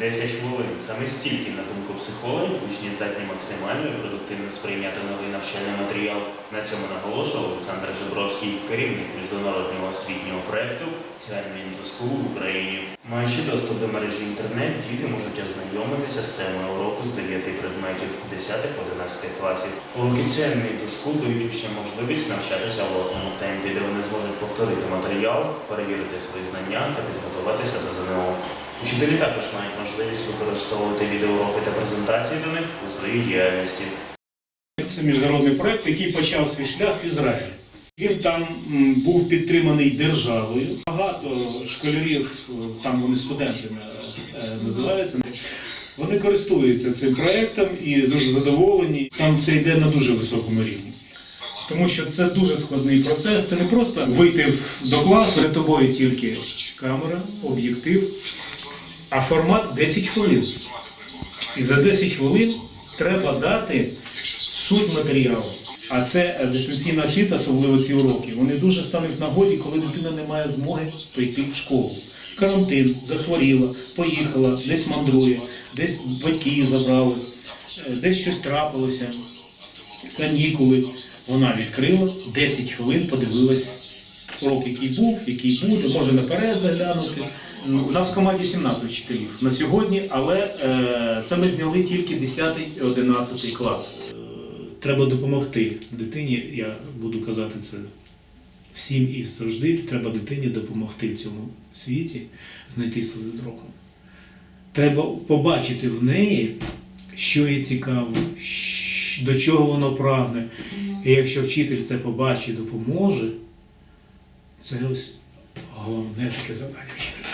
10 хвилин. Саме стільки, на думку психологів, учні здатні максимально і продуктивно сприйняти новий навчальний матеріал. На цьому наголошував Олександр Жебровський, керівник міжнародного освітнього проєкту to School в Україні. Маючи доступ до мережі інтернет, діти можуть ознайомитися з темою уроку з 9 предметів 10-11 класів. Уроки to School дають учням можливість навчатися власному темпі, де вони зможуть повторити матеріал, перевірити свої знання та підготуватися до ЗНО. Учителі також мають можливість використовувати відеоуроки та презентації до них у своїй діяльності. Це міжнародний проект, який почав свій шлях в Ізраїлі. Він там був підтриманий державою. Багато школярів, е, там вони студентами е, називаються. Вони користуються цим проектом і дуже задоволені. Там це йде на дуже високому рівні. Тому що це дуже складний процес. Це не просто вийти до класу, перед тобою тільки камера, об'єктив, а формат 10 хвилин. І за 10 хвилин треба дати суть матеріалу. А це дистанційна освіта, особливо ці уроки, вони дуже стануть в нагоді, коли дитина не має змоги прийти в школу. Карантин, захворіла, поїхала, десь мандрує, десь батьки її забрали, е, десь щось трапилося, канікули. Вона відкрила 10 хвилин, подивилась урок, який був, який буде, може наперед заглянути. У нас в команді 17 вчителів на сьогодні, але е, це ми зняли тільки 10 і 11 клас. Е, треба допомогти дитині. Я буду казати це всім і завжди. Треба дитині допомогти в цьому світі знайти свою дорогу. Треба побачити в неї, що їй цікаво, до чого воно прагне. І якщо вчитель це побачить і допоможе, це ось головне таке завдання вчителя.